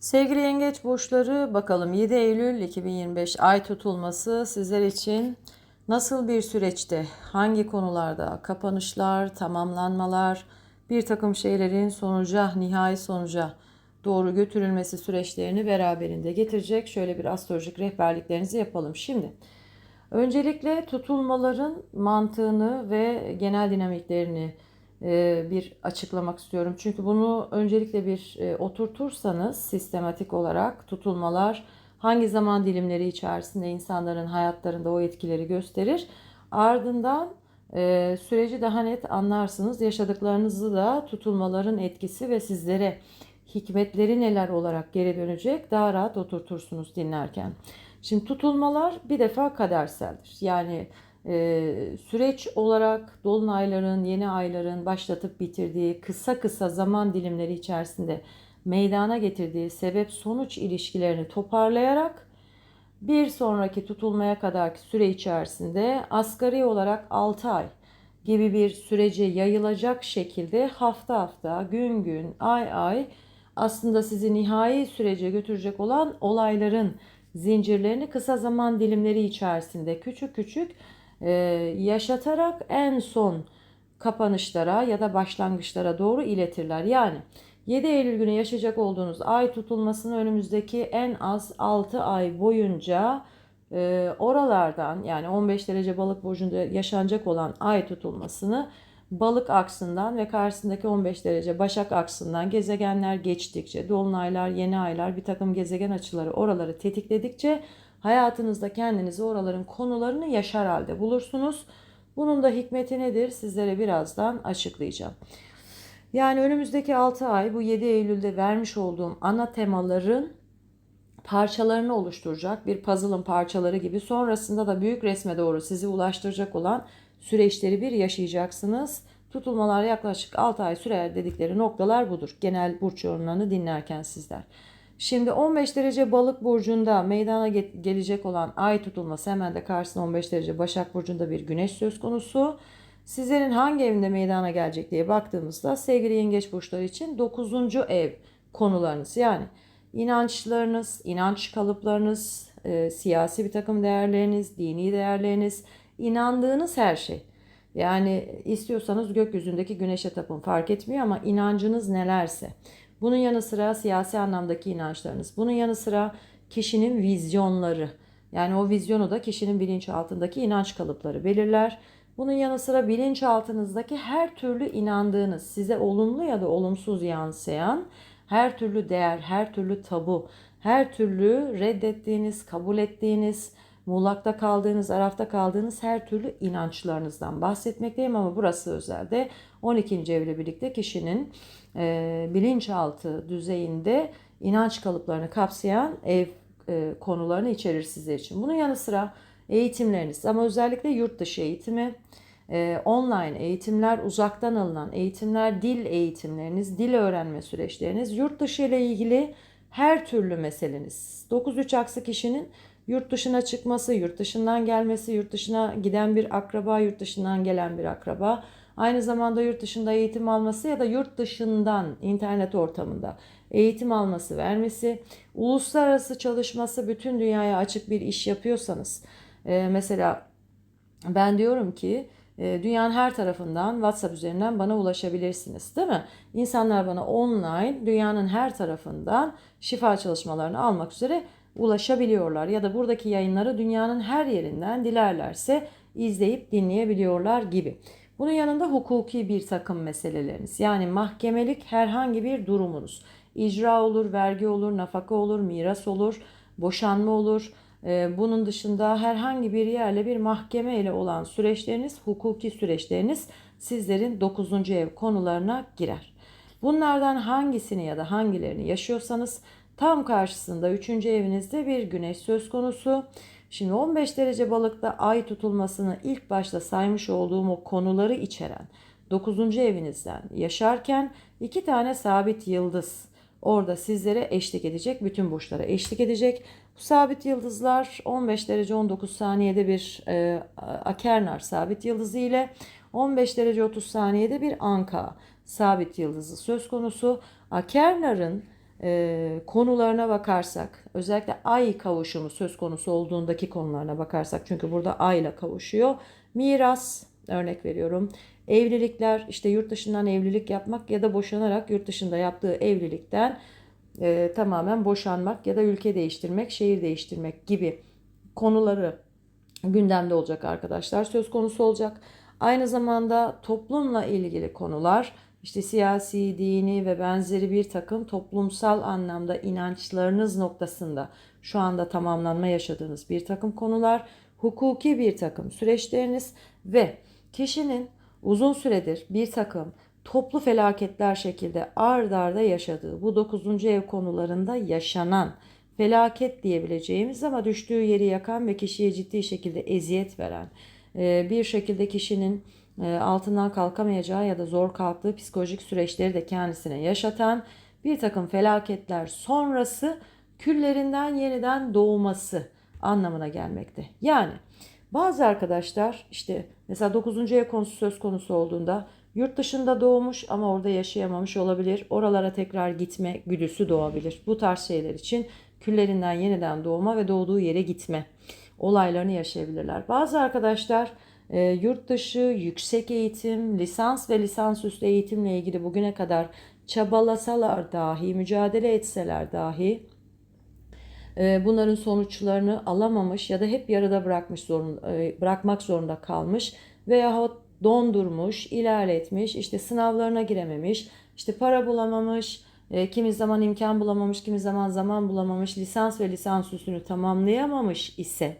Sevgili yengeç burçları bakalım 7 Eylül 2025 ay tutulması sizler için nasıl bir süreçte, hangi konularda kapanışlar, tamamlanmalar, bir takım şeylerin sonuca, nihai sonuca doğru götürülmesi süreçlerini beraberinde getirecek. Şöyle bir astrolojik rehberliklerinizi yapalım. Şimdi öncelikle tutulmaların mantığını ve genel dinamiklerini bir açıklamak istiyorum. Çünkü bunu öncelikle bir e, oturtursanız sistematik olarak tutulmalar hangi zaman dilimleri içerisinde insanların hayatlarında o etkileri gösterir. Ardından e, süreci daha net anlarsınız. Yaşadıklarınızı da tutulmaların etkisi ve sizlere hikmetleri neler olarak geri dönecek daha rahat oturtursunuz dinlerken. Şimdi tutulmalar bir defa kaderseldir. Yani e, süreç olarak dolunayların, yeni ayların başlatıp bitirdiği kısa kısa zaman dilimleri içerisinde meydana getirdiği sebep sonuç ilişkilerini toparlayarak bir sonraki tutulmaya kadarki süre içerisinde asgari olarak 6 ay gibi bir sürece yayılacak şekilde hafta hafta, gün gün, ay ay aslında sizi nihai sürece götürecek olan olayların zincirlerini kısa zaman dilimleri içerisinde küçük küçük e, yaşatarak en son kapanışlara ya da başlangıçlara doğru iletirler. Yani 7 Eylül günü yaşayacak olduğunuz ay tutulmasını önümüzdeki en az 6 ay boyunca e, oralardan yani 15 derece balık burcunda yaşanacak olan ay tutulmasını balık aksından ve karşısındaki 15 derece başak aksından gezegenler geçtikçe, dolunaylar, yeni aylar, bir takım gezegen açıları oraları tetikledikçe hayatınızda kendinizi oraların konularını yaşar halde bulursunuz. Bunun da hikmeti nedir? Sizlere birazdan açıklayacağım. Yani önümüzdeki 6 ay bu 7 Eylül'de vermiş olduğum ana temaların parçalarını oluşturacak bir puzzle'ın parçaları gibi sonrasında da büyük resme doğru sizi ulaştıracak olan süreçleri bir yaşayacaksınız. Tutulmalar yaklaşık 6 ay sürer dedikleri noktalar budur. Genel burç yorumlarını dinlerken sizler. Şimdi 15 derece balık burcunda meydana gelecek olan ay tutulması hemen de karşısında 15 derece başak burcunda bir güneş söz konusu. Sizlerin hangi evinde meydana gelecek diye baktığımızda sevgili yengeç burçları için 9. ev konularınız yani inançlarınız, inanç kalıplarınız, e, siyasi bir takım değerleriniz, dini değerleriniz, inandığınız her şey. Yani istiyorsanız gökyüzündeki güneşe tapın fark etmiyor ama inancınız nelerse. Bunun yanı sıra siyasi anlamdaki inançlarınız. Bunun yanı sıra kişinin vizyonları. Yani o vizyonu da kişinin bilinçaltındaki inanç kalıpları belirler. Bunun yanı sıra bilinçaltınızdaki her türlü inandığınız, size olumlu ya da olumsuz yansıyan her türlü değer, her türlü tabu, her türlü reddettiğiniz, kabul ettiğiniz, muğlakta kaldığınız, arafta kaldığınız her türlü inançlarınızdan bahsetmekteyim ama burası özelde 12. evle birlikte kişinin e, bilinçaltı düzeyinde inanç kalıplarını kapsayan ev e, konularını içerir sizler için. Bunun yanı sıra eğitimleriniz ama özellikle yurt dışı eğitimi, e, online eğitimler, uzaktan alınan eğitimler, dil eğitimleriniz, dil öğrenme süreçleriniz, yurt dışı ile ilgili her türlü meseleniz. 9-3 aksı kişinin yurt dışına çıkması, yurt dışından gelmesi, yurt dışına giden bir akraba, yurt dışından gelen bir akraba, aynı zamanda yurt dışında eğitim alması ya da yurt dışından internet ortamında eğitim alması, vermesi, uluslararası çalışması, bütün dünyaya açık bir iş yapıyorsanız, e, mesela ben diyorum ki e, dünyanın her tarafından WhatsApp üzerinden bana ulaşabilirsiniz değil mi? İnsanlar bana online dünyanın her tarafından şifa çalışmalarını almak üzere ulaşabiliyorlar ya da buradaki yayınları dünyanın her yerinden dilerlerse izleyip dinleyebiliyorlar gibi. Bunun yanında hukuki bir takım meseleleriniz yani mahkemelik herhangi bir durumunuz. icra olur, vergi olur, nafaka olur, miras olur, boşanma olur. Ee, bunun dışında herhangi bir yerle bir mahkeme ile olan süreçleriniz, hukuki süreçleriniz sizlerin 9. ev konularına girer. Bunlardan hangisini ya da hangilerini yaşıyorsanız Tam karşısında 3. evinizde bir güneş söz konusu. Şimdi 15 derece balıkta ay tutulmasını ilk başta saymış olduğum o konuları içeren 9. evinizden yaşarken iki tane sabit yıldız orada sizlere eşlik edecek. Bütün burçlara eşlik edecek. Bu sabit yıldızlar 15 derece 19 saniyede bir e, Akernar sabit yıldızı ile 15 derece 30 saniyede bir Anka sabit yıldızı söz konusu. Akernar'ın e, konularına bakarsak, özellikle ay kavuşumu söz konusu olduğundaki konularına bakarsak, çünkü burada ayla kavuşuyor. Miras, örnek veriyorum. Evlilikler, işte yurt dışından evlilik yapmak ya da boşanarak yurt dışında yaptığı evlilikten e, tamamen boşanmak ya da ülke değiştirmek, şehir değiştirmek gibi konuları gündemde olacak arkadaşlar. Söz konusu olacak. Aynı zamanda toplumla ilgili konular, işte siyasi, dini ve benzeri bir takım toplumsal anlamda inançlarınız noktasında şu anda tamamlanma yaşadığınız bir takım konular, hukuki bir takım süreçleriniz ve kişinin uzun süredir bir takım toplu felaketler şekilde ard arda yaşadığı bu 9. ev konularında yaşanan felaket diyebileceğimiz ama düştüğü yeri yakan ve kişiye ciddi şekilde eziyet veren bir şekilde kişinin altından kalkamayacağı ya da zor kalktığı psikolojik süreçleri de kendisine yaşatan bir takım felaketler sonrası küllerinden yeniden doğması anlamına gelmekte. Yani bazı arkadaşlar işte mesela 9. ev konusu söz konusu olduğunda yurt dışında doğmuş ama orada yaşayamamış olabilir. Oralara tekrar gitme güdüsü doğabilir. Bu tarz şeyler için küllerinden yeniden doğma ve doğduğu yere gitme olaylarını yaşayabilirler. Bazı arkadaşlar e, yurt dışı yüksek eğitim, lisans ve lisansüstü eğitimle ilgili bugüne kadar çabalasalar dahi, mücadele etseler dahi e, bunların sonuçlarını alamamış ya da hep yarıda bırakmış zorunda, e, bırakmak zorunda kalmış veyahut dondurmuş, ilerletmiş, işte sınavlarına girememiş, işte para bulamamış, e, kimi zaman imkan bulamamış, kimi zaman zaman bulamamış, lisans ve lisans üstünü tamamlayamamış ise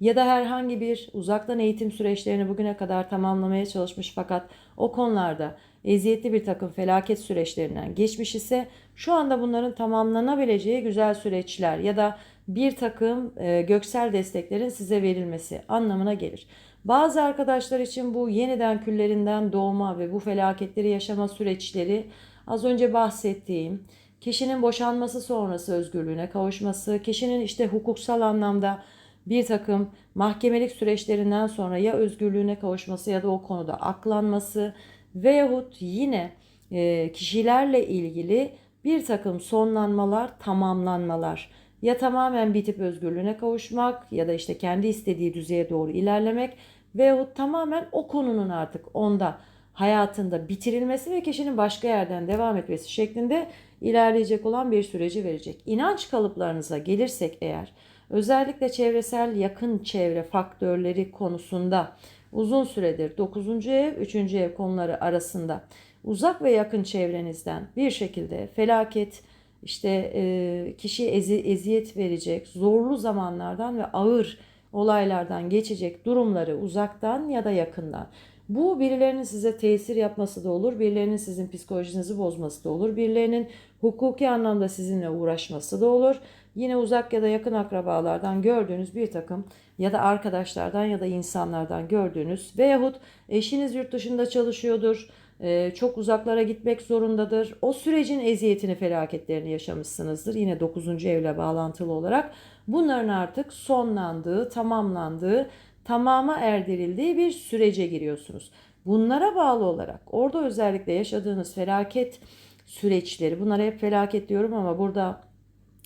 ya da herhangi bir uzaktan eğitim süreçlerini bugüne kadar tamamlamaya çalışmış fakat o konularda eziyetli bir takım felaket süreçlerinden geçmiş ise şu anda bunların tamamlanabileceği güzel süreçler ya da bir takım e, göksel desteklerin size verilmesi anlamına gelir. Bazı arkadaşlar için bu yeniden küllerinden doğma ve bu felaketleri yaşama süreçleri az önce bahsettiğim kişinin boşanması sonrası özgürlüğüne kavuşması, kişinin işte hukuksal anlamda bir takım mahkemelik süreçlerinden sonra ya özgürlüğüne kavuşması ya da o konuda aklanması veyahut yine e, kişilerle ilgili bir takım sonlanmalar, tamamlanmalar ya tamamen bitip özgürlüğüne kavuşmak ya da işte kendi istediği düzeye doğru ilerlemek veyahut tamamen o konunun artık onda hayatında bitirilmesi ve kişinin başka yerden devam etmesi şeklinde ilerleyecek olan bir süreci verecek. İnanç kalıplarınıza gelirsek eğer özellikle çevresel yakın çevre faktörleri konusunda uzun süredir 9. ev 3. ev konuları arasında uzak ve yakın çevrenizden bir şekilde felaket işte e, kişiye ezi, eziyet verecek zorlu zamanlardan ve ağır olaylardan geçecek durumları uzaktan ya da yakından bu birilerinin size tesir yapması da olur, birilerinin sizin psikolojinizi bozması da olur, birilerinin hukuki anlamda sizinle uğraşması da olur. Yine uzak ya da yakın akrabalardan gördüğünüz bir takım ya da arkadaşlardan ya da insanlardan gördüğünüz veyahut eşiniz yurt dışında çalışıyordur, e, çok uzaklara gitmek zorundadır. O sürecin eziyetini, felaketlerini yaşamışsınızdır. Yine 9. evle bağlantılı olarak bunların artık sonlandığı, tamamlandığı tamama erdirildiği bir sürece giriyorsunuz. Bunlara bağlı olarak orada özellikle yaşadığınız felaket süreçleri, bunlara hep felaket diyorum ama burada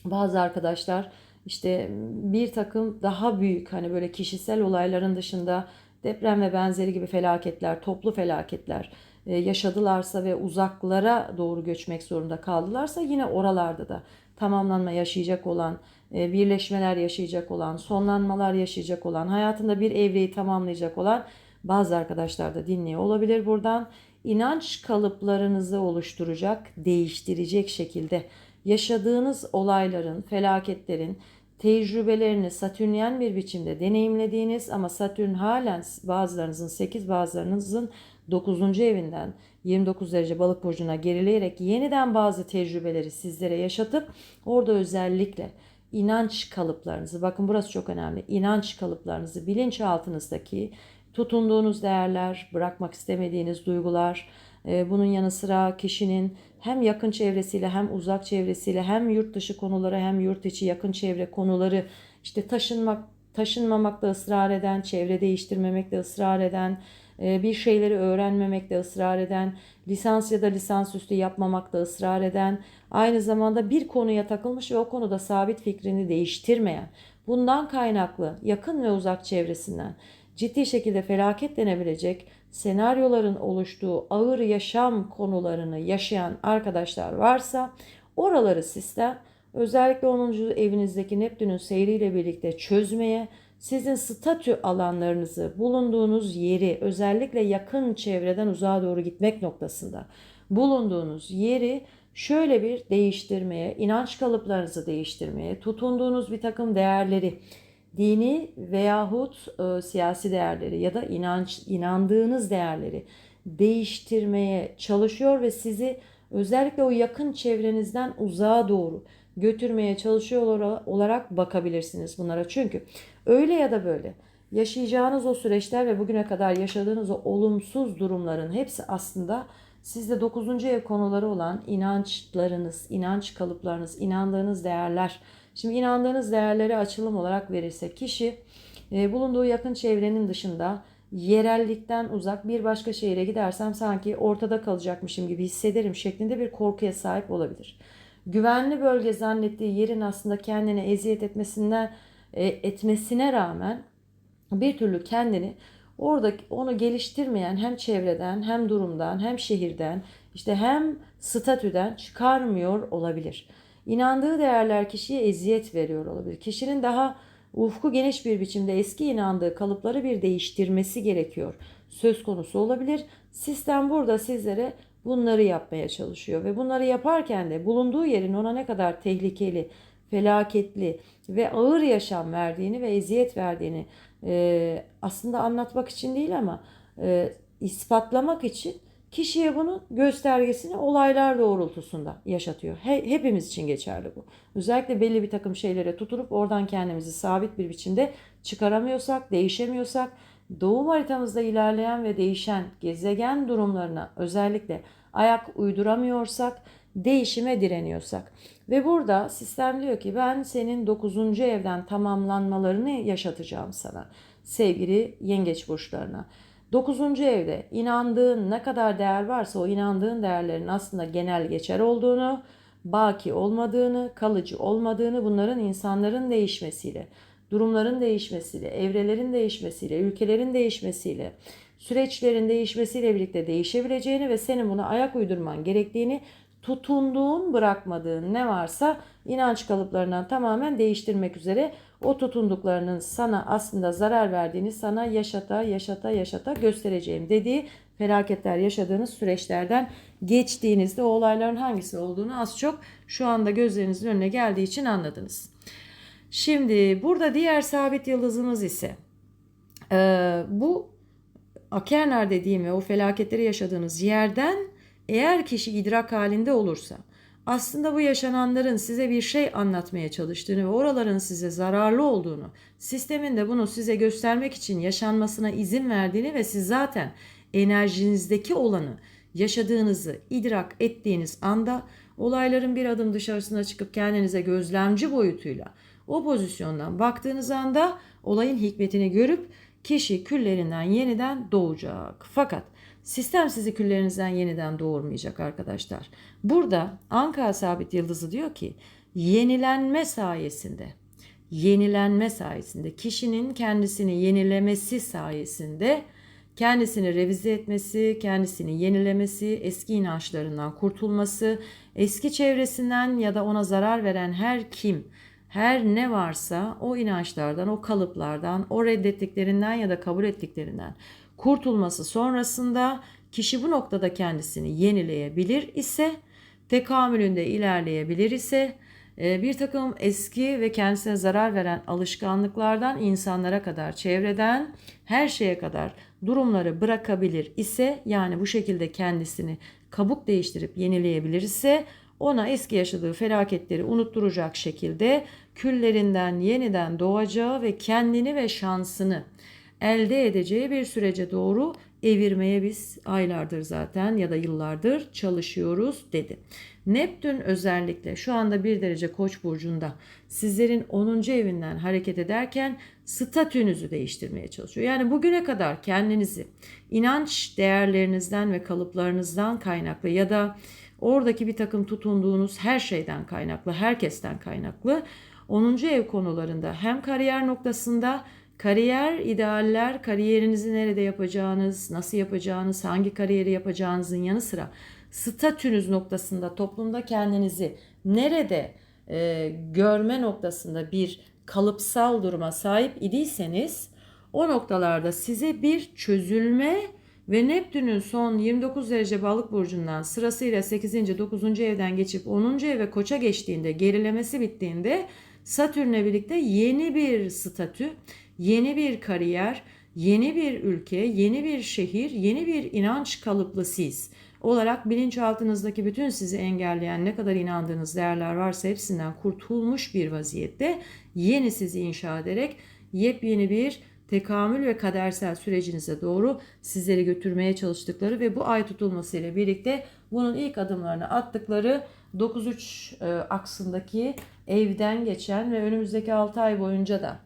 bazı arkadaşlar işte bir takım daha büyük hani böyle kişisel olayların dışında deprem ve benzeri gibi felaketler, toplu felaketler e, yaşadılarsa ve uzaklara doğru göçmek zorunda kaldılarsa yine oralarda da tamamlanma yaşayacak olan e, birleşmeler yaşayacak olan, sonlanmalar yaşayacak olan, hayatında bir evreyi tamamlayacak olan bazı arkadaşlar da dinliyor olabilir buradan. İnanç kalıplarınızı oluşturacak, değiştirecek şekilde yaşadığınız olayların, felaketlerin, tecrübelerini satürnyen bir biçimde deneyimlediğiniz ama satürn halen bazılarınızın 8 bazılarınızın 9. evinden 29 derece balık burcuna gerileyerek yeniden bazı tecrübeleri sizlere yaşatıp orada özellikle inanç kalıplarınızı bakın burası çok önemli. İnanç kalıplarınızı bilinçaltınızdaki tutunduğunuz değerler, bırakmak istemediğiniz duygular, e, bunun yanı sıra kişinin hem yakın çevresiyle hem uzak çevresiyle hem yurt dışı konuları hem yurt içi yakın çevre konuları işte taşınmak taşınmamakta ısrar eden, çevre değiştirmemekte ısrar eden, e, bir şeyleri öğrenmemekte ısrar eden, lisans ya da lisansüstü yapmamakta ısrar eden, aynı zamanda bir konuya takılmış ve o konuda sabit fikrini değiştirmeyen, bundan kaynaklı yakın ve uzak çevresinden ciddi şekilde felaket denebilecek senaryoların oluştuğu ağır yaşam konularını yaşayan arkadaşlar varsa oraları sistem özellikle 10. evinizdeki Neptün'ün seyriyle birlikte çözmeye, sizin statü alanlarınızı, bulunduğunuz yeri, özellikle yakın çevreden uzağa doğru gitmek noktasında bulunduğunuz yeri şöyle bir değiştirmeye, inanç kalıplarınızı değiştirmeye, tutunduğunuz bir takım değerleri, dini veyahut e, siyasi değerleri ya da inanç inandığınız değerleri değiştirmeye çalışıyor ve sizi özellikle o yakın çevrenizden uzağa doğru götürmeye çalışıyor olarak bakabilirsiniz bunlara. Çünkü öyle ya da böyle yaşayacağınız o süreçler ve bugüne kadar yaşadığınız o olumsuz durumların hepsi aslında sizde 9. ev konuları olan inançlarınız, inanç kalıplarınız, inandığınız değerler. Şimdi inandığınız değerleri açılım olarak verirse kişi e, bulunduğu yakın çevrenin dışında yerellikten uzak bir başka şehire gidersem sanki ortada kalacakmışım gibi hissederim şeklinde bir korkuya sahip olabilir. Güvenli bölge zannettiği yerin aslında kendine eziyet etmesinden e, etmesine rağmen bir türlü kendini orada onu geliştirmeyen hem çevreden hem durumdan hem şehirden işte hem statüden çıkarmıyor olabilir. İnandığı değerler kişiye eziyet veriyor olabilir. Kişinin daha ufku geniş bir biçimde eski inandığı kalıpları bir değiştirmesi gerekiyor. Söz konusu olabilir. Sistem burada sizlere bunları yapmaya çalışıyor ve bunları yaparken de bulunduğu yerin ona ne kadar tehlikeli, felaketli ve ağır yaşam verdiğini ve eziyet verdiğini e, aslında anlatmak için değil ama e, ispatlamak için kişiye bunun göstergesini olaylar doğrultusunda yaşatıyor. He, hepimiz için geçerli bu. Özellikle belli bir takım şeylere tutunup oradan kendimizi sabit bir biçimde çıkaramıyorsak, değişemiyorsak, doğum haritamızda ilerleyen ve değişen gezegen durumlarına özellikle ayak uyduramıyorsak, değişime direniyorsak ve burada sistem diyor ki ben senin 9. evden tamamlanmalarını yaşatacağım sana sevgili yengeç burçlarına. 9. evde inandığın ne kadar değer varsa o inandığın değerlerin aslında genel geçer olduğunu, baki olmadığını, kalıcı olmadığını bunların insanların değişmesiyle, durumların değişmesiyle, evrelerin değişmesiyle, ülkelerin değişmesiyle, süreçlerin değişmesiyle birlikte değişebileceğini ve senin buna ayak uydurman gerektiğini tutunduğun, bırakmadığın ne varsa inanç kalıplarından tamamen değiştirmek üzere o tutunduklarının sana aslında zarar verdiğini sana yaşata yaşata yaşata göstereceğim dediği felaketler yaşadığınız süreçlerden geçtiğinizde o olayların hangisi olduğunu az çok şu anda gözlerinizin önüne geldiği için anladınız. Şimdi burada diğer sabit yıldızımız ise e, bu Akerner dediğim ve o felaketleri yaşadığınız yerden eğer kişi idrak halinde olursa aslında bu yaşananların size bir şey anlatmaya çalıştığını ve oraların size zararlı olduğunu, sistemin de bunu size göstermek için yaşanmasına izin verdiğini ve siz zaten enerjinizdeki olanı yaşadığınızı idrak ettiğiniz anda olayların bir adım dışarısına çıkıp kendinize gözlemci boyutuyla o pozisyondan baktığınız anda olayın hikmetini görüp kişi küllerinden yeniden doğacak. Fakat Sistem sizi küllerinizden yeniden doğurmayacak arkadaşlar. Burada Ankara sabit yıldızı diyor ki yenilenme sayesinde yenilenme sayesinde kişinin kendisini yenilemesi sayesinde kendisini revize etmesi, kendisini yenilemesi, eski inançlarından kurtulması, eski çevresinden ya da ona zarar veren her kim, her ne varsa o inançlardan, o kalıplardan, o reddettiklerinden ya da kabul ettiklerinden kurtulması sonrasında kişi bu noktada kendisini yenileyebilir ise tekamülünde ilerleyebilir ise e, bir takım eski ve kendisine zarar veren alışkanlıklardan insanlara kadar, çevreden her şeye kadar durumları bırakabilir ise yani bu şekilde kendisini kabuk değiştirip yenileyebilir ise ona eski yaşadığı felaketleri unutturacak şekilde küllerinden yeniden doğacağı ve kendini ve şansını elde edeceği bir sürece doğru evirmeye biz aylardır zaten ya da yıllardır çalışıyoruz dedi. Neptün özellikle şu anda bir derece koç burcunda sizlerin 10. evinden hareket ederken statünüzü değiştirmeye çalışıyor. Yani bugüne kadar kendinizi inanç değerlerinizden ve kalıplarınızdan kaynaklı ya da oradaki bir takım tutunduğunuz her şeyden kaynaklı, herkesten kaynaklı 10. ev konularında hem kariyer noktasında kariyer idealler, kariyerinizi nerede yapacağınız, nasıl yapacağınız, hangi kariyeri yapacağınızın yanı sıra statünüz noktasında toplumda kendinizi nerede e, görme noktasında bir kalıpsal duruma sahip idiyseniz o noktalarda size bir çözülme ve Neptün'ün son 29 derece balık burcundan sırasıyla 8. 9. evden geçip 10. eve koça geçtiğinde gerilemesi bittiğinde Satürn'le birlikte yeni bir statü, yeni bir kariyer, yeni bir ülke, yeni bir şehir, yeni bir inanç kalıplı siz olarak bilinçaltınızdaki bütün sizi engelleyen ne kadar inandığınız değerler varsa hepsinden kurtulmuş bir vaziyette yeni sizi inşa ederek yepyeni bir tekamül ve kadersel sürecinize doğru sizleri götürmeye çalıştıkları ve bu ay tutulmasıyla birlikte bunun ilk adımlarını attıkları 9-3 e, aksındaki evden geçen ve önümüzdeki 6 ay boyunca da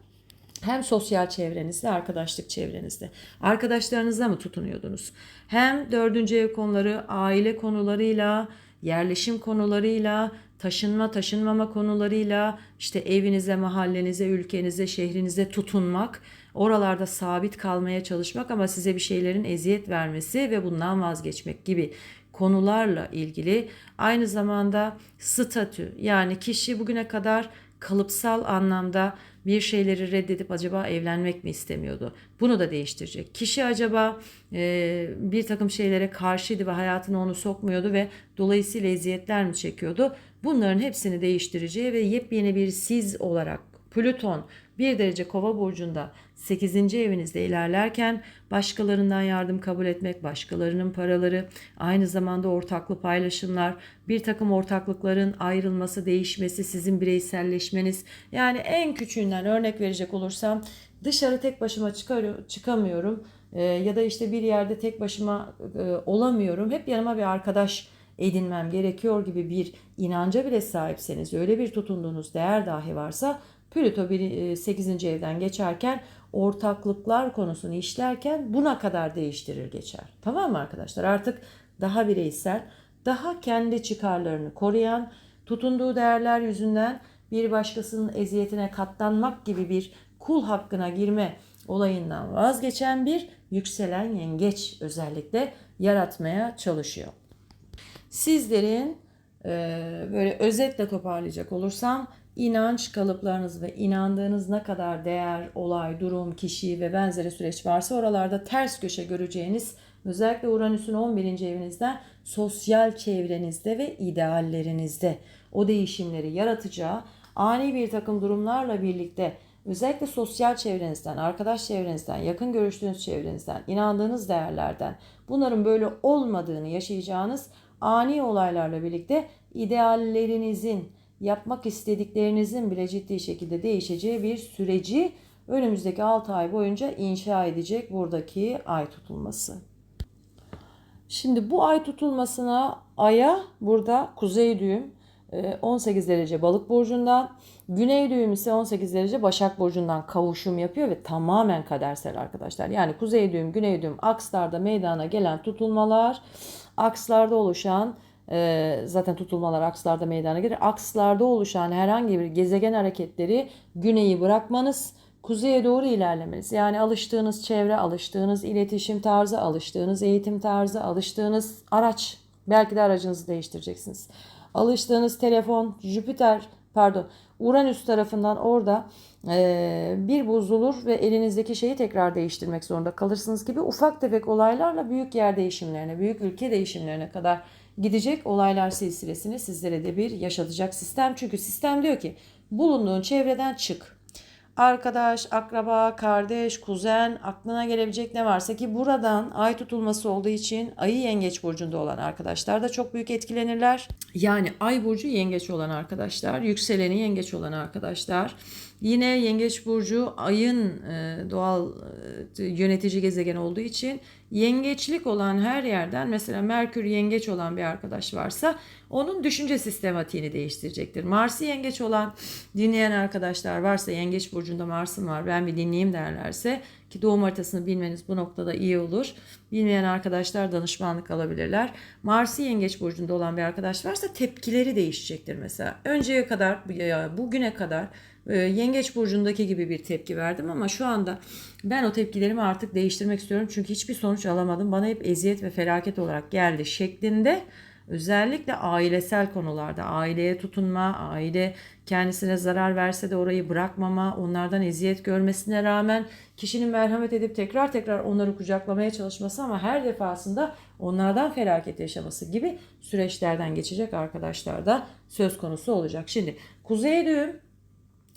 hem sosyal çevrenizde, arkadaşlık çevrenizde. Arkadaşlarınızla mı tutunuyordunuz? Hem dördüncü ev konuları, aile konularıyla, yerleşim konularıyla, taşınma taşınmama konularıyla, işte evinize, mahallenize, ülkenize, şehrinize tutunmak, oralarda sabit kalmaya çalışmak ama size bir şeylerin eziyet vermesi ve bundan vazgeçmek gibi konularla ilgili aynı zamanda statü yani kişi bugüne kadar kalıpsal anlamda bir şeyleri reddedip acaba evlenmek mi istemiyordu? Bunu da değiştirecek. Kişi acaba e, bir takım şeylere karşıydı ve hayatına onu sokmuyordu ve dolayısıyla eziyetler mi çekiyordu? Bunların hepsini değiştireceği ve yepyeni bir siz olarak Plüton bir derece kova burcunda 8. evinizde ilerlerken başkalarından yardım kabul etmek, başkalarının paraları, aynı zamanda ortaklı paylaşımlar, bir takım ortaklıkların ayrılması, değişmesi, sizin bireyselleşmeniz. Yani en küçüğünden örnek verecek olursam dışarı tek başıma çıkamıyorum e, ya da işte bir yerde tek başıma e, olamıyorum. Hep yanıma bir arkadaş edinmem gerekiyor gibi bir inanca bile sahipseniz, öyle bir tutunduğunuz değer dahi varsa Plüto 8. evden geçerken ortaklıklar konusunu işlerken buna kadar değiştirir geçer. Tamam mı arkadaşlar? Artık daha bireysel, daha kendi çıkarlarını koruyan, tutunduğu değerler yüzünden bir başkasının eziyetine katlanmak gibi bir kul hakkına girme olayından vazgeçen bir yükselen yengeç özellikle yaratmaya çalışıyor. Sizlerin e, böyle özetle toparlayacak olursam inanç kalıplarınız ve inandığınız ne kadar değer, olay, durum, kişi ve benzeri süreç varsa oralarda ters köşe göreceğiniz özellikle Uranüs'ün 11. evinizden sosyal çevrenizde ve ideallerinizde o değişimleri yaratacağı ani bir takım durumlarla birlikte özellikle sosyal çevrenizden, arkadaş çevrenizden, yakın görüştüğünüz çevrenizden, inandığınız değerlerden bunların böyle olmadığını yaşayacağınız ani olaylarla birlikte ideallerinizin, yapmak istediklerinizin bile ciddi şekilde değişeceği bir süreci önümüzdeki 6 ay boyunca inşa edecek buradaki ay tutulması. Şimdi bu ay tutulmasına aya burada kuzey düğüm 18 e, derece balık burcundan, güney düğüm ise 18 derece başak burcundan kavuşum yapıyor ve tamamen kadersel arkadaşlar. Yani kuzey düğüm, güney düğüm akslarda meydana gelen tutulmalar, akslarda oluşan e, zaten tutulmalar akslarda meydana gelir. Akslarda oluşan herhangi bir gezegen hareketleri güneyi bırakmanız, kuzeye doğru ilerlemeniz. Yani alıştığınız çevre, alıştığınız iletişim tarzı, alıştığınız eğitim tarzı, alıştığınız araç. Belki de aracınızı değiştireceksiniz. Alıştığınız telefon, Jüpiter, pardon, Uranüs tarafından orada e, bir bozulur ve elinizdeki şeyi tekrar değiştirmek zorunda kalırsınız gibi ufak tefek olaylarla büyük yer değişimlerine, büyük ülke değişimlerine kadar gidecek olaylar silsilesini sizlere de bir yaşatacak sistem. Çünkü sistem diyor ki bulunduğun çevreden çık. Arkadaş, akraba, kardeş, kuzen, aklına gelebilecek ne varsa ki buradan ay tutulması olduğu için ayı yengeç burcunda olan arkadaşlar da çok büyük etkilenirler. Yani ay burcu yengeç olan arkadaşlar, yükseleni yengeç olan arkadaşlar, Yine Yengeç Burcu ayın e, doğal e, yönetici gezegen olduğu için yengeçlik olan her yerden mesela Merkür yengeç olan bir arkadaş varsa onun düşünce sistematiğini değiştirecektir. Mars'ı yengeç olan dinleyen arkadaşlar varsa yengeç burcunda Mars'ım var ben bir dinleyeyim derlerse ki doğum haritasını bilmeniz bu noktada iyi olur. Bilmeyen arkadaşlar danışmanlık alabilirler. Mars'ı yengeç burcunda olan bir arkadaş varsa tepkileri değişecektir mesela. Önceye kadar bugüne kadar yengeç burcundaki gibi bir tepki verdim ama şu anda ben o tepkilerimi artık değiştirmek istiyorum. Çünkü hiçbir sonuç alamadım. Bana hep eziyet ve felaket olarak geldi şeklinde Özellikle ailesel konularda aileye tutunma, aile kendisine zarar verse de orayı bırakmama, onlardan eziyet görmesine rağmen kişinin merhamet edip tekrar tekrar onları kucaklamaya çalışması ama her defasında onlardan felaket yaşaması gibi süreçlerden geçecek arkadaşlar da söz konusu olacak. Şimdi kuzey düğüm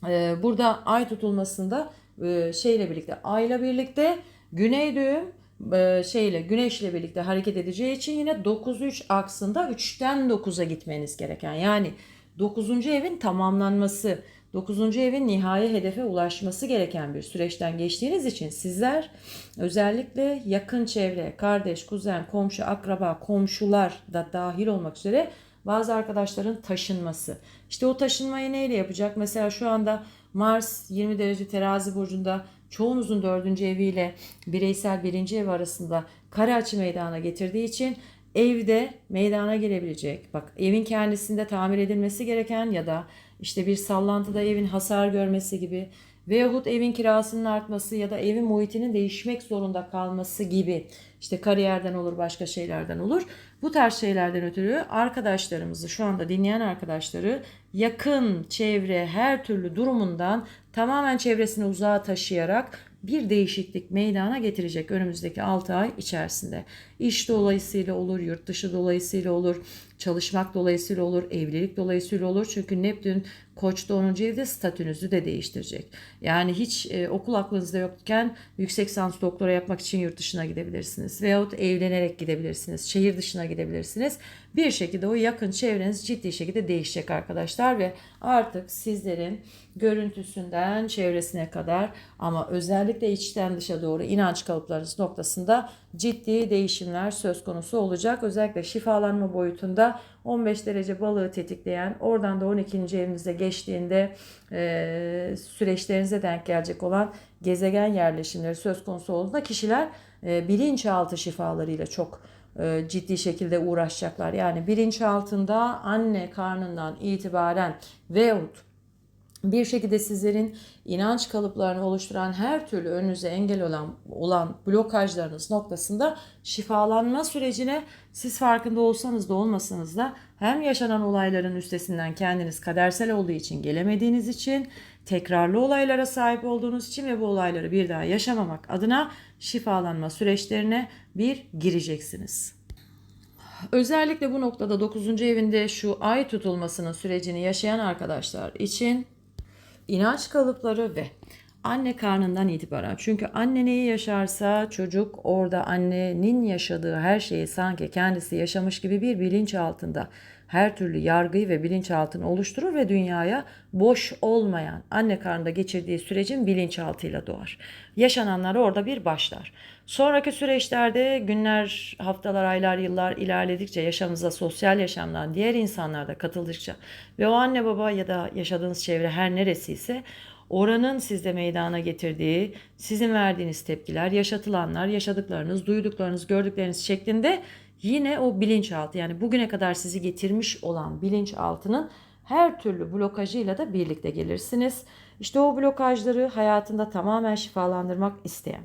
e, burada ay tutulmasında e, şeyle birlikte ayla birlikte güney düğüm e, şeyle güneşle birlikte hareket edeceği için yine 9-3 aksında 3'ten 9'a gitmeniz gereken yani 9. evin tamamlanması, 9. evin nihai hedefe ulaşması gereken bir süreçten geçtiğiniz için sizler özellikle yakın çevre, kardeş, kuzen, komşu, akraba, komşular da dahil olmak üzere bazı arkadaşların taşınması. İşte o taşınmayı neyle yapacak? Mesela şu anda Mars 20 derece terazi burcunda çoğunuzun dördüncü eviyle bireysel birinci ev arasında kare açı meydana getirdiği için evde meydana gelebilecek bak evin kendisinde tamir edilmesi gereken ya da işte bir sallantıda evin hasar görmesi gibi veyahut evin kirasının artması ya da evin muhitinin değişmek zorunda kalması gibi işte kariyerden olur başka şeylerden olur. Bu tarz şeylerden ötürü arkadaşlarımızı şu anda dinleyen arkadaşları yakın çevre her türlü durumundan tamamen çevresini uzağa taşıyarak bir değişiklik meydana getirecek önümüzdeki 6 ay içerisinde. İş dolayısıyla olur, yurt dışı dolayısıyla olur, çalışmak dolayısıyla olur, evlilik dolayısıyla olur. Çünkü Neptün Koç'ta 10. evde statünüzü de değiştirecek. Yani hiç e, okul aklınızda yokken yüksek sans doktora yapmak için yurt dışına gidebilirsiniz. Veyahut evlenerek gidebilirsiniz. Şehir dışına gidebilirsiniz. Bir şekilde o yakın çevreniz ciddi şekilde değişecek arkadaşlar ve artık sizlerin görüntüsünden çevresine kadar ama özellikle içten dışa doğru inanç kalıplarınız noktasında ciddi değişimler söz konusu olacak. Özellikle şifalanma boyutunda 15 derece balığı tetikleyen oradan da 12. evinize geçtiğinde e, süreçlerinize denk gelecek olan gezegen yerleşimleri söz konusu olduğunda kişiler e, bilinçaltı şifalarıyla çok e, ciddi şekilde uğraşacaklar. Yani bilinçaltında anne karnından itibaren veyahut bir şekilde sizlerin inanç kalıplarını oluşturan her türlü önünüze engel olan olan blokajlarınız noktasında şifalanma sürecine siz farkında olsanız da olmasanız da hem yaşanan olayların üstesinden kendiniz kadersel olduğu için gelemediğiniz için tekrarlı olaylara sahip olduğunuz için ve bu olayları bir daha yaşamamak adına şifalanma süreçlerine bir gireceksiniz. Özellikle bu noktada 9. evinde şu ay tutulmasının sürecini yaşayan arkadaşlar için inanç kalıpları ve anne karnından itibaren. Çünkü anne neyi yaşarsa çocuk orada annenin yaşadığı her şeyi sanki kendisi yaşamış gibi bir bilinç altında her türlü yargıyı ve bilinçaltını oluşturur ve dünyaya boş olmayan anne karnında geçirdiği sürecin bilinçaltıyla doğar. Yaşananlar orada bir başlar. Sonraki süreçlerde günler, haftalar, aylar, yıllar ilerledikçe yaşamınıza sosyal yaşamdan diğer insanlar da katıldıkça ve o anne baba ya da yaşadığınız çevre her neresiyse oranın sizde meydana getirdiği, sizin verdiğiniz tepkiler, yaşatılanlar, yaşadıklarınız, duyduklarınız, gördükleriniz şeklinde yine o bilinçaltı yani bugüne kadar sizi getirmiş olan bilinçaltının her türlü blokajıyla da birlikte gelirsiniz. İşte o blokajları hayatında tamamen şifalandırmak isteyen,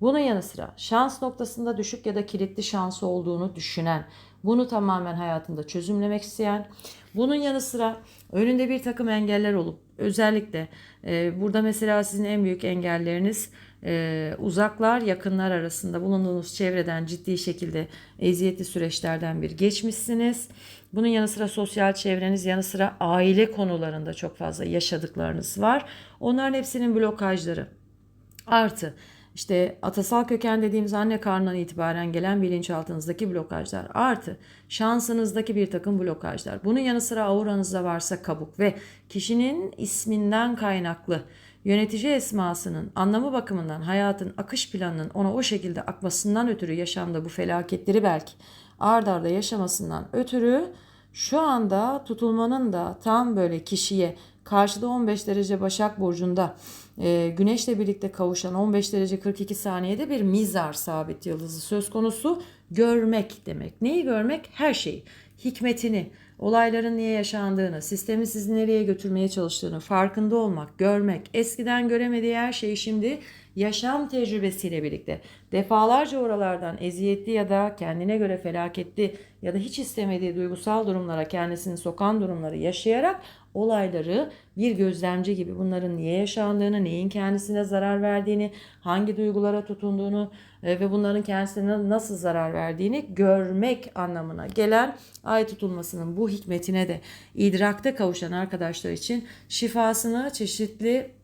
bunun yanı sıra şans noktasında düşük ya da kilitli şansı olduğunu düşünen, bunu tamamen hayatında çözümlemek isteyen, bunun yanı sıra önünde bir takım engeller olup özellikle e, burada mesela sizin en büyük engelleriniz e, uzaklar yakınlar arasında bulunduğunuz çevreden ciddi şekilde eziyetli süreçlerden bir geçmişsiniz. Bunun yanı sıra sosyal çevreniz yanı sıra aile konularında çok fazla yaşadıklarınız var. Onların hepsinin blokajları artı işte atasal köken dediğimiz anne karnından itibaren gelen bilinçaltınızdaki blokajlar artı şansınızdaki bir takım blokajlar. Bunun yanı sıra auranızda varsa kabuk ve kişinin isminden kaynaklı yönetici esmasının anlamı bakımından hayatın akış planının ona o şekilde akmasından ötürü yaşamda bu felaketleri belki ard arda yaşamasından ötürü şu anda tutulmanın da tam böyle kişiye karşıda 15 derece Başak Burcu'nda e, Güneş'le birlikte kavuşan 15 derece 42 saniyede bir mizar sabit yıldızı söz konusu. Görmek demek. Neyi görmek? Her şeyi. Hikmetini, olayların niye yaşandığını, sistemi sizi nereye götürmeye çalıştığını farkında olmak, görmek, eskiden göremediği her şeyi şimdi yaşam tecrübesiyle birlikte defalarca oralardan eziyetli ya da kendine göre felaketli ya da hiç istemediği duygusal durumlara kendisini sokan durumları yaşayarak olayları bir gözlemci gibi bunların niye yaşandığını, neyin kendisine zarar verdiğini, hangi duygulara tutunduğunu ve bunların kendisine nasıl zarar verdiğini görmek anlamına gelen ay tutulmasının bu hikmetine de idrakte kavuşan arkadaşlar için şifasını çeşitli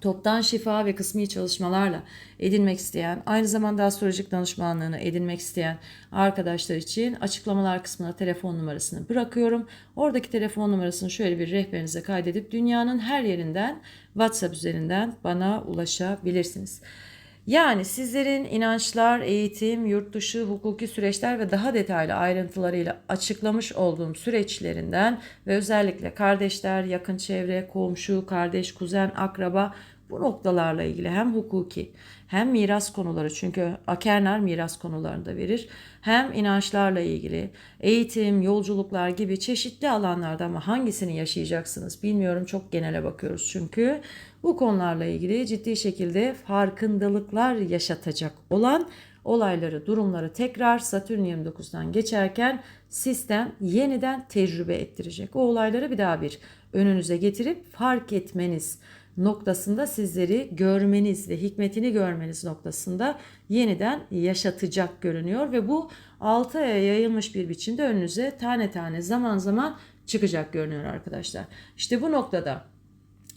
toptan şifa ve kısmi çalışmalarla edinmek isteyen, aynı zamanda astrolojik danışmanlığını edinmek isteyen arkadaşlar için açıklamalar kısmına telefon numarasını bırakıyorum. Oradaki telefon numarasını şöyle bir rehberinize kaydedip dünyanın her yerinden WhatsApp üzerinden bana ulaşabilirsiniz. Yani sizlerin inançlar, eğitim, yurt dışı, hukuki süreçler ve daha detaylı ayrıntılarıyla açıklamış olduğum süreçlerinden ve özellikle kardeşler, yakın çevre, komşu, kardeş, kuzen, akraba bu noktalarla ilgili hem hukuki hem miras konuları çünkü Akerner miras konularını da verir. Hem inançlarla ilgili eğitim, yolculuklar gibi çeşitli alanlarda ama hangisini yaşayacaksınız bilmiyorum çok genele bakıyoruz çünkü bu konularla ilgili ciddi şekilde farkındalıklar yaşatacak olan olayları, durumları tekrar Satürn 29'dan geçerken sistem yeniden tecrübe ettirecek. O olayları bir daha bir önünüze getirip fark etmeniz noktasında sizleri görmeniz ve hikmetini görmeniz noktasında yeniden yaşatacak görünüyor ve bu 6 aya yayılmış bir biçimde önünüze tane tane zaman zaman çıkacak görünüyor arkadaşlar. İşte bu noktada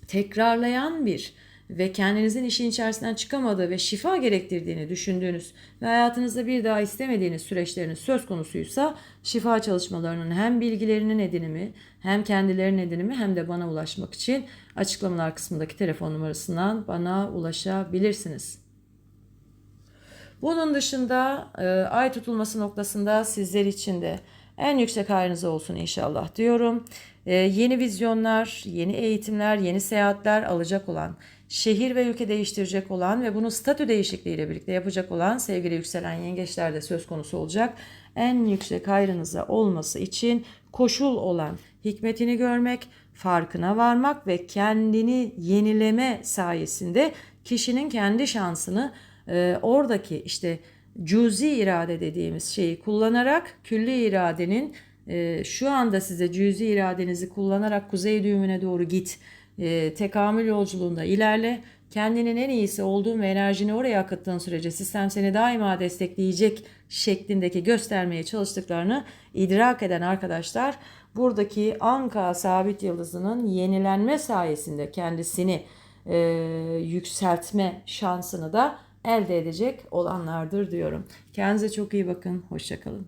tekrarlayan bir ve kendinizin işin içerisinden çıkamadığı ve şifa gerektirdiğini düşündüğünüz ve hayatınızda bir daha istemediğiniz süreçleriniz söz konusuysa şifa çalışmalarının hem bilgilerinin edinimi hem kendilerinin edinimi hem de bana ulaşmak için açıklamalar kısmındaki telefon numarasından bana ulaşabilirsiniz. Bunun dışında e, ay tutulması noktasında sizler için de en yüksek hayrınız olsun inşallah diyorum. E, yeni vizyonlar, yeni eğitimler, yeni seyahatler alacak olan, şehir ve ülke değiştirecek olan ve bunu statü değişikliğiyle birlikte yapacak olan sevgili yükselen yengeçler de söz konusu olacak. En yüksek hayrınıza olması için koşul olan hikmetini görmek, farkına varmak ve kendini yenileme sayesinde kişinin kendi şansını e, oradaki işte cüzi irade dediğimiz şeyi kullanarak külli iradenin e, şu anda size cüzi iradenizi kullanarak kuzey düğümüne doğru git, e, tekamül yolculuğunda ilerle. Kendinin en iyisi olduğun ve enerjini oraya akıttığın sürece sistem seni daima destekleyecek şeklindeki göstermeye çalıştıklarını idrak eden arkadaşlar buradaki Anka sabit yıldızının yenilenme sayesinde kendisini e, yükseltme şansını da elde edecek olanlardır diyorum. Kendinize çok iyi bakın. Hoşçakalın.